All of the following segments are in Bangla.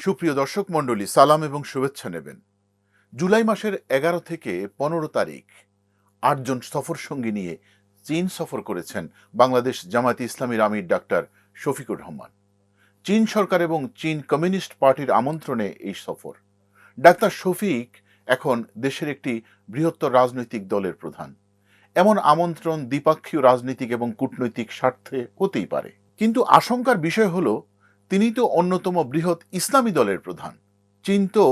সুপ্রিয় দর্শক মণ্ডলী, সালাম এবং শুভেচ্ছা নেবেন। জুলাই মাসের এগারো থেকে পনেরো তারিখ, আটজন সফর সঙ্গী নিয়ে চীন সফর করেছেন বাংলাদেশ জামায়াতে ইসলামীর আমির ডাক্তার শফিকুর রহমান। চীন সরকার এবং চীন কমিউনিস্ট পার্টির আমন্ত্রণে এই সফর। ডাক্তার শফিক এখন দেশের একটি বৃহত্তর রাজনৈতিক দলের প্রধান। এমন আমন্ত্রণ দ্বিপাক্ষীয় রাজনৈতিক এবং কূটনৈতিক স্বার্থে হতেই পারে। কিন্তু আশঙ্কার বিষয় হলো তিনি তো অন্যতম বৃহৎ ইসলামী দলের প্রধান। চীন তো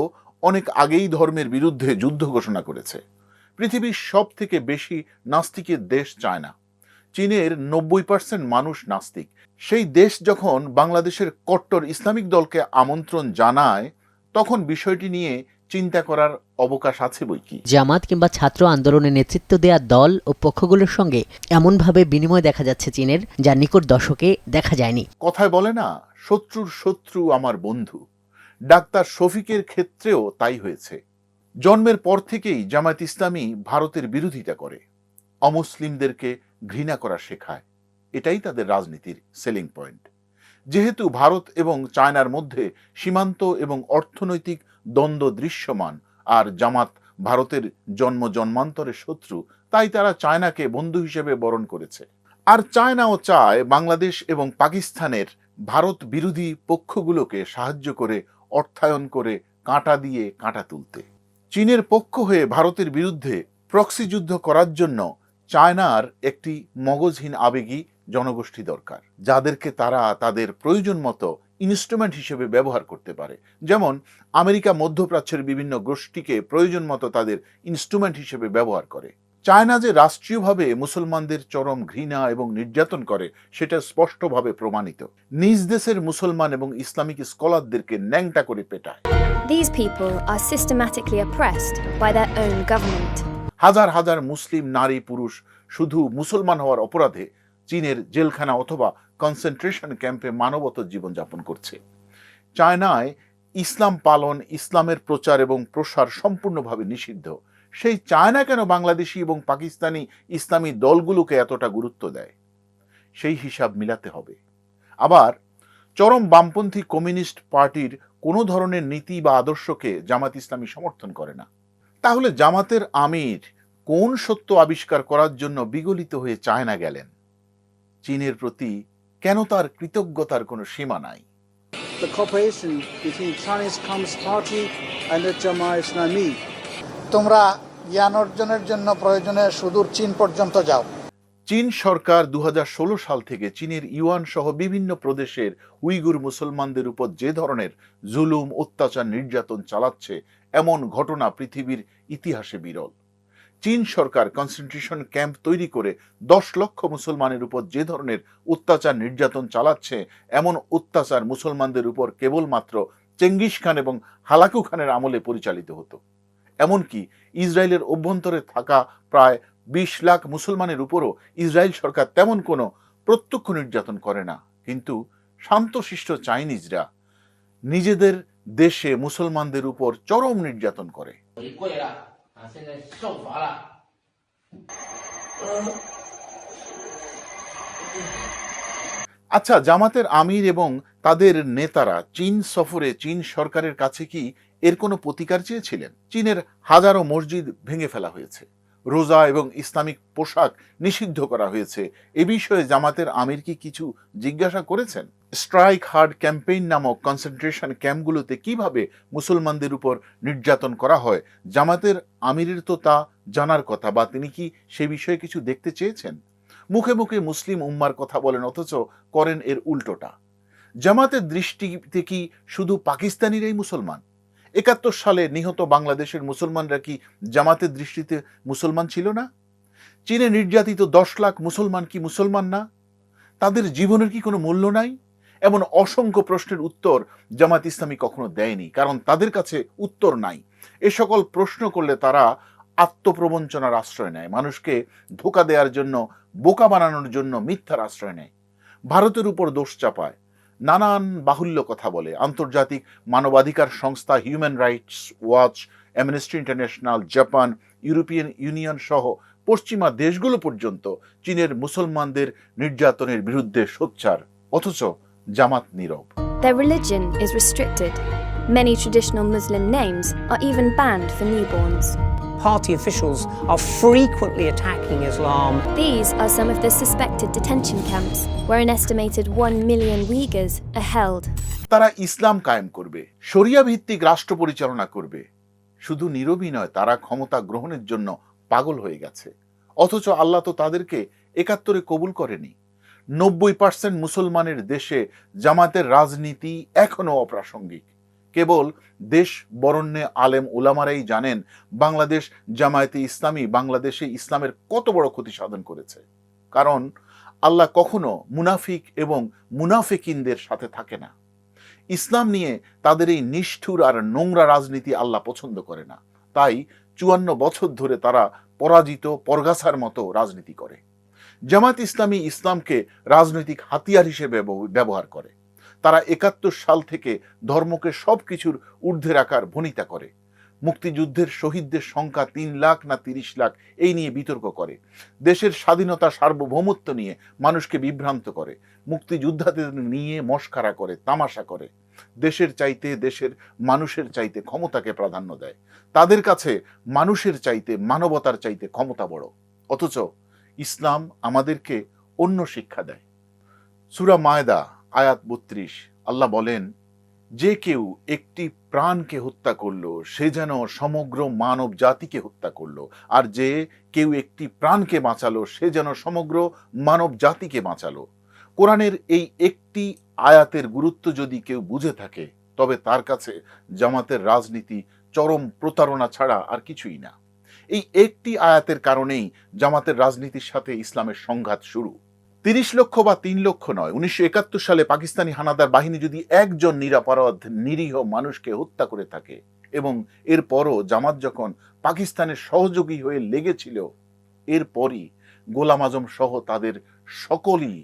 অনেক আগেই ধর্মের বিরুদ্ধে যুদ্ধ ঘোষণা করেছে। পৃথিবীর সব থেকে বেশি নাস্তিকের দেশ চায় না চীনের নব্বই পার্সেন্ট মানুষ নাস্তিক। সেই দেশ যখন বাংলাদেশের কট্টর ইসলামিক দলকে আমন্ত্রণ জানায়, তখন বিষয়টি নিয়ে চিন্তা করার অবকাশ আছে বই কি? জামাত কিংবা ছাত্র আন্দোলনে নেতৃত্ব দেওয়া দল ও পক্ষগুলোর সঙ্গে এমনভাবে বিনিময় দেখা যাচ্ছে চীনের যা নিকট দশকে দেখা যায়নি। কথায় বলে না শত্রুর শত্রু আমার বন্ধু। ডাক্তার শফিকের ক্ষেত্রেও তাই হয়েছে। জন্মের পর থেকেই জামায়াত ইসলামী ভারতের বিরোধিতা করে। অমুসলিমদেরকে ঘৃণা করা শেখায়। এটাই তাদের রাজনীতির সেলিং পয়েন্ট যেহেতু ভারত এবং চায়নার মধ্যে সীমান্ত এবং অর্থনৈতিক দ্বন্দ্ব দৃশ্যমান। আর জামাত ভারতের জন্ম জন্মান্তরের শত্রু, তাই তারা চায়নাকে বন্ধু হিসেবে বরণ করেছে। আর চায়নাও চায় বাংলাদেশ এবং পাকিস্তানের ভারত বিরোধী পক্ষগুলোকে সাহায্য করে, অর্থায়ন করে, কাঁটা দিয়ে কাঁটা তুলতে। চীনের পক্ষ হয়ে ভারতের বিরুদ্ধে প্রক্সি যুদ্ধ করার জন্য চায়নার একটি মগজহীন আবেগী জনগোষ্ঠী দরকার, যাদেরকে তারা তাদের প্রয়োজন মতো ইনস্ট্রুমেন্ট হিসেবে ব্যবহার করতে পারে। যেমন আমেরিকা মধ্যপ্রাচ্যের বিভিন্ন গোষ্ঠীকে প্রয়োজন মতো তাদের ইনস্ট্রুমেন্ট হিসেবে ব্যবহার করে। চায়না যে রাষ্ট্রীয়ভাবে মুসলমানদের চরম ঘৃণা এবং নির্যাতন করে সেটা স্পষ্টভাবে প্রমাণিত। নিজ দেশের মুসলমান এবং ইসলামিক স্কলারদেরকে ন্যাংটা করে পেটায়। These people are systematically oppressed by their own government. হাজার হাজার মুসলিম নারী পুরুষ শুধু মুসলমান হওয়ার অপরাধে চীনের জেলখানা অথবা কনসেন্ট্রেশন ক্যাম্পে মানবত জীবনযাপন করছে। চায়নায় ইসলাম পালন, ইসলামের প্রচার এবং প্রসার সম্পূর্ণভাবে নিষিদ্ধ। সেই চায়না কেন বাংলাদেশি এবং পাকিস্তানি ইসলামী দলগুলোকে এতটা গুরুত্ব দেয়? সেই হিসাব মিলাতে হবে। আবার, চরম বামপন্থী কমিউনিস্ট পার্টির কোনো ধরনের নীতি বা আদর্শকে জামাত ইসলামী সমর্থন করে না। তাহলে জামাতের আমির কোন সত্য আবিষ্কার করার জন্য বিগলিত হয়ে চায়না গেলেন? চীনের প্রতি কেন তার কৃতজ্ঞতার কোনো সীমা নাই? The cooperation between Chinese Communist Party and the Jamaat Islami. তোমরা জ্ঞান অর্জনের জন্য প্রয়োজনে সুদূর চীন পর্যন্ত যাও। চীন সরকার দু হাজার ষোলো সাল থেকে চীনের ইউয়ান সহ বিভিন্ন প্রদেশের উইগুর মুসলমানদের উপর যে ধরনের জুলুম অত্যাচার নির্যাতন চালাচ্ছে এমন ঘটনা পৃথিবীর ইতিহাসে বিরল। চীন সরকার কনসেন্ট্রেশন ক্যাম্প তৈরি করে দশ লক্ষ মুসলমানের উপর যে ধরনের অত্যাচার নির্যাতন চালাচ্ছে, এমন অত্যাচার মুসলমানদের উপর কেবলমাত্র চেঙ্গিস খান এবং হালাকু খানের আমলে পরিচালিত হতো। এমনকি ইসরায়েলের অভ্যন্তরে থাকা প্রায় বিশ লাখ মুসলমানের উপরও ইসরায়েল সরকার তেমন কোনো প্রত্যক্ষ নির্যাতন করে না। কিন্তু শান্তশিষ্ট চাইনিজরা নিজেদের দেশে মুসলমানদের উপর চরম নির্যাতন করে। 啊，现在受罚了。 আচ্ছা জামাতের আমির এবং তাদের নেতারা চীন সফরে চীন সরকারের কাছে কি এর কোনো প্রতিকার চেয়েছিলেন চীনের হাজারো মসজিদ ভেঙে ফেলা হয়েছে রোজা এবং ইসলামিক পোশাক নিষিদ্ধ করা হয়েছে। এ বিষয়ে জামাতের আমির কি কিছু জিজ্ঞাসা করেছেন? স্ট্রাইক হার্ড ক্যাম্পেইন নামক কনসেন্ট্রেশন ক্যাম্পগুলোতে কীভাবে মুসলমানদের উপর নির্যাতন করা হয়? জামাতের আমিরের তো তা জানার কথা, বা তিনি কি সে বিষয়ে কিছু দেখতে চেয়েছেন? মুখে মুখে মুসলিম উম্মার কথা বলেন, অথচ করেন এর উল্টোটা। জামাতের দৃষ্টিতে কি শুধু পাকিস্তানিরাই মুসলমান? একাত্তর সালে নিহত বাংলাদেশের মুসলমানরা কি জামাতের দৃষ্টিতে মুসলমান ছিল না? চীনে নির্যাতিত দশ লাখ মুসলমান কি মুসলমান না? তাদের জীবনের কি কোনো মূল্য নাই? এমন অসংখ্য প্রশ্নের উত্তর জামাত ইসলামী কখনো দেয়নি, কারণ তাদের কাছে উত্তর নাই। এ সকল প্রশ্ন করলে তারা আত্মপ্রবঞ্চনার আশ্রয় নেয়, মানুষকে ধোকা দেওয়ার জন্য, বোকা বানানোর জন্য মিথ্যার আশ্রয় নেয়। ভারতের উপর দোষ চাপায়। নানান বাহুল্য কথা বলে আন্তর্জাতিক মানবাধিকার সংস্থা Human Rights Watch Amnesty International Japan European Union সহ পশ্চিমা দেশগুলো পর্যন্ত চীনের মুসলমানদের নির্যাতনের বিরুদ্ধে সোচ্চার অথচ জামাত নীরব Their religion is restricted. Many traditional Muslim names are even banned for newborns. Party officials are frequently attacking Islam. These are some of the suspected detention camps where an estimated 1 million Uyghurs are held. তারা ইসলাম কায়েম করবে শরিয়া ভিত্তিক রাষ্ট্র পরিচালনা করবে শুধু নীরবই নয় তারা ক্ষমতা গ্রহণের জন্য পাগল হয়ে গেছে অথচ আল্লাহ তো তাদেরকে একাত্তরে কবুল করেনি নব্বই পার্সেন্ট মুসলমানের দেশে জামাতের রাজনীতি এখনও অপ্রাসঙ্গিক কেবল দেশ বরণ্যে আলেম ওলামারাই জানেন, বাংলাদেশ জামায়াতে ইসলামী বাংলাদেশে ইসলামের কত বড় ক্ষতি সাধন করেছে। কারণ আল্লাহ কখনো মুনাফিক এবং মুনাফিকিনদের সাথে থাকে না। ইসলাম নিয়ে তাদের এই নিষ্ঠুর আর নোংরা রাজনীতি আল্লাহ পছন্দ করে না। তাই চুয়ান্ন বছর ধরে তারা পরাজিত, পরগাছার মতো রাজনীতি করে। জামাত ইসলামী ইসলামকে রাজনৈতিক হাতিয়ার হিসেবে ব্যবহার করে। তারা একাত্তর সাল থেকে ধর্মকে সব কিছুর ঊর্ধ্বে রাখার ভনিতা করে। মুক্তিযুদ্ধের শহীদদের সংখ্যা তিন লাখ না তিরিশ লাখ, এই নিয়ে বিতর্ক করে। দেশের স্বাধীনতা সার্বভৌমত্ব নিয়ে মানুষকে বিভ্রান্ত করে। মুক্তিযোদ্ধাদের নিয়ে মস্কারা করে, তামাশা করে। দেশের চাইতে দেশের মানুষের চাইতে ক্ষমতাকে প্রাধান্য দেয়। তাদের কাছে মানুষের চাইতে, মানবতার চাইতে ক্ষমতা বড়। অথচ ইসলাম আমাদেরকে অন্য শিক্ষা দেয়। সুরা মায়দা আয়াত বত্রিশ, আল্লাহ বলেন, যে কেউ একটি প্রাণকে হত্যা করল, সে যেন সমগ্র মানব জাতিকে হত্যা করল, আর যে কেউ একটি প্রাণকে বাঁচালো, সে যেন সমগ্র মানব জাতিকে বাঁচালো। কোরআনের এই একটি আয়াতের গুরুত্ব যদি কেউ বুঝে থাকে, তবে তার কাছে জামাতের রাজনীতি চরম প্রতারণা ছাড়া আর কিছুই না। এই একটি আয়াতের কারণেই জামাতের রাজনীতির সাথে ইসলামের সংঘাত শুরু। তিরিশ লক্ষ বা তিন লক্ষ নয়, উনিশশো সালে পাকিস্তানি হানাদার বাহিনী যদি একজন নিরাপরাধ, নিরীহ মানুষকে হত্যা করে থাকে এবং এরপরও জামাত যখন পাকিস্তানের সহযোগী হয়ে লেগেছিল, এরপরই গোলাম আজম সহ তাদের সকলই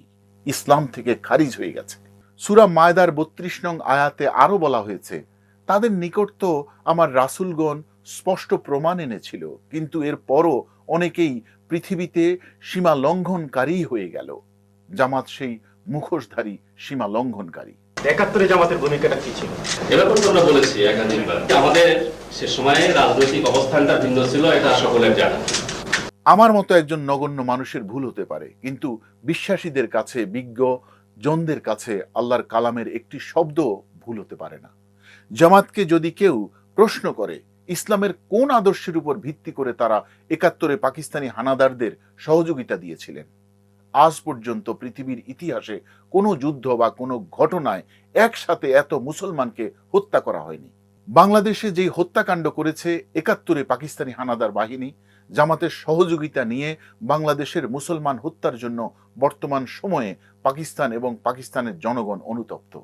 ইসলাম থেকে খারিজ হয়ে গেছে। সুরা মায়দার বত্রিশ নং আয়াতে আরও বলা হয়েছে, তাদের নিকট তো আমার রাসুলগণ স্পষ্ট প্রমাণ এনেছিল, কিন্তু এরপরও অনেকেই পৃথিবীতে সীমা লঙ্ঘনকারী হয়ে গেল। জামাত সেই মুখোশধারী সীমা লঙ্ঘনকারী। একাত্তরে জামাতের ভূমিকাটা কি ছিল? এ ব্যাপারে তো আমরা বলেছি একাধিকবার আমাদের সে সময়ে রাজনৈতিক অবস্থানটা ভিন্ন ছিল এটা সকলের জানা আমার মতো একজন নগণ্য মানুষের ভুল হতে পারে কিন্তু বিশ্বাসীদের কাছে বিজ্ঞ জনদের কাছে আল্লাহর কালামের একটি শব্দ ভুল হতে পারে না। জামাতকে যদি কেউ প্রশ্ন করে ইসলামের কোন আদর্শের উপর ভিত্তি করে তারা একাত্তরে পাকিস্তানি হানাদারদের সহযোগিতা দিয়েছিলেন? আজ পর্যন্ত পৃথিবীর ইতিহাসে কোনো যুদ্ধ বা কোনো ঘটনায় একসাথে এত মুসলমানকে হত্যা করা হয়নি। বাংলাদেশে যেই হত্যাকাণ্ড করেছে একাত্তরে পাকিস্তানি হানাদার বাহিনী, জামাতের সহযোগিতা নিয়ে বাংলাদেশের মুসলমান হত্যার জন্য বর্তমান সময়ে পাকিস্তান এবং পাকিস্তানের জনগণ অনুতপ্ত।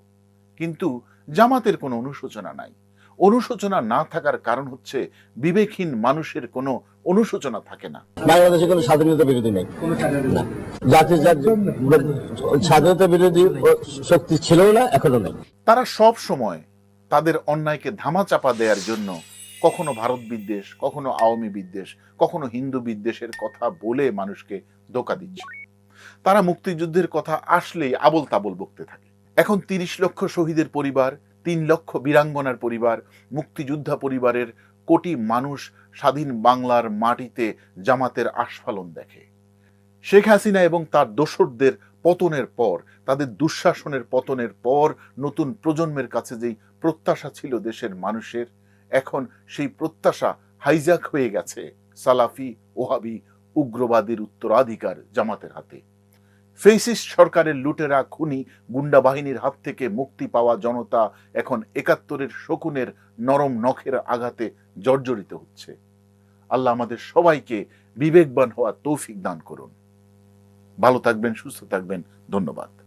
কিন্তু জামাতের কোনো অনুশোচনা নাই। অনুশোচনা না থাকার কারণ হচ্ছে বিবেকহীন মানুষের কোনো অনুশোচনা থাকে না। বাংলাদেশে কোনো স্বাধীনতা বিরোধী নেই। জাতীয় স্বাধীনতা বিরোধী শক্তি ছিল না এখনও নেই। তারা সব সময় তাদের অন্যায়কে ধামাচাপা দেওয়ার জন্য কখনো ভারত বিদ্বেষ কখনো আওয়ামী বিদ্বেষ কখনো হিন্দু বিদ্বেষের কথা বলে মানুষকে ধোকা দিচ্ছে। তারা মুক্তিযুদ্ধের কথা আসলেই আবল তাবল বকতে থাকে। এখন তিরিশ লক্ষ শহীদের পরিবার তিন লক্ষ বীরাঙ্গনার পরিবার মুক্তিযোদ্ধা পরিবারের কোটি মানুষ স্বাধীন বাংলার মাটিতে জামাতের আস্ফালন দেখে। শেখ হাসিনা এবং তার দোসরদের পতনের পর, তাদের দুঃশাসনের পতনের পর, নতুন প্রজন্মের কাছে যেই প্রত্যাশা ছিল দেশের মানুষের, এখন সেই প্রত্যাশা হাইজাক হয়ে গেছে সালাফি, ওহাবি, উগ্রবাদীর উত্তরাধিকার জামাতের হাতে। ফেসিস্ট সরকারের লুটেরা খুনি গুন্ডা বাহিনীর হাত থেকে মুক্তি পাওয়া জনতা এখন একাত্তরের শকুনের নরম নখের আঘাতে জর্জরিত হচ্ছে। আল্লাহ আমাদের সবাইকে বিবেকবান হওয়ার তৌফিক দান করুন। ভালো থাকবেন, সুস্থ থাকবেন। ধন্যবাদ।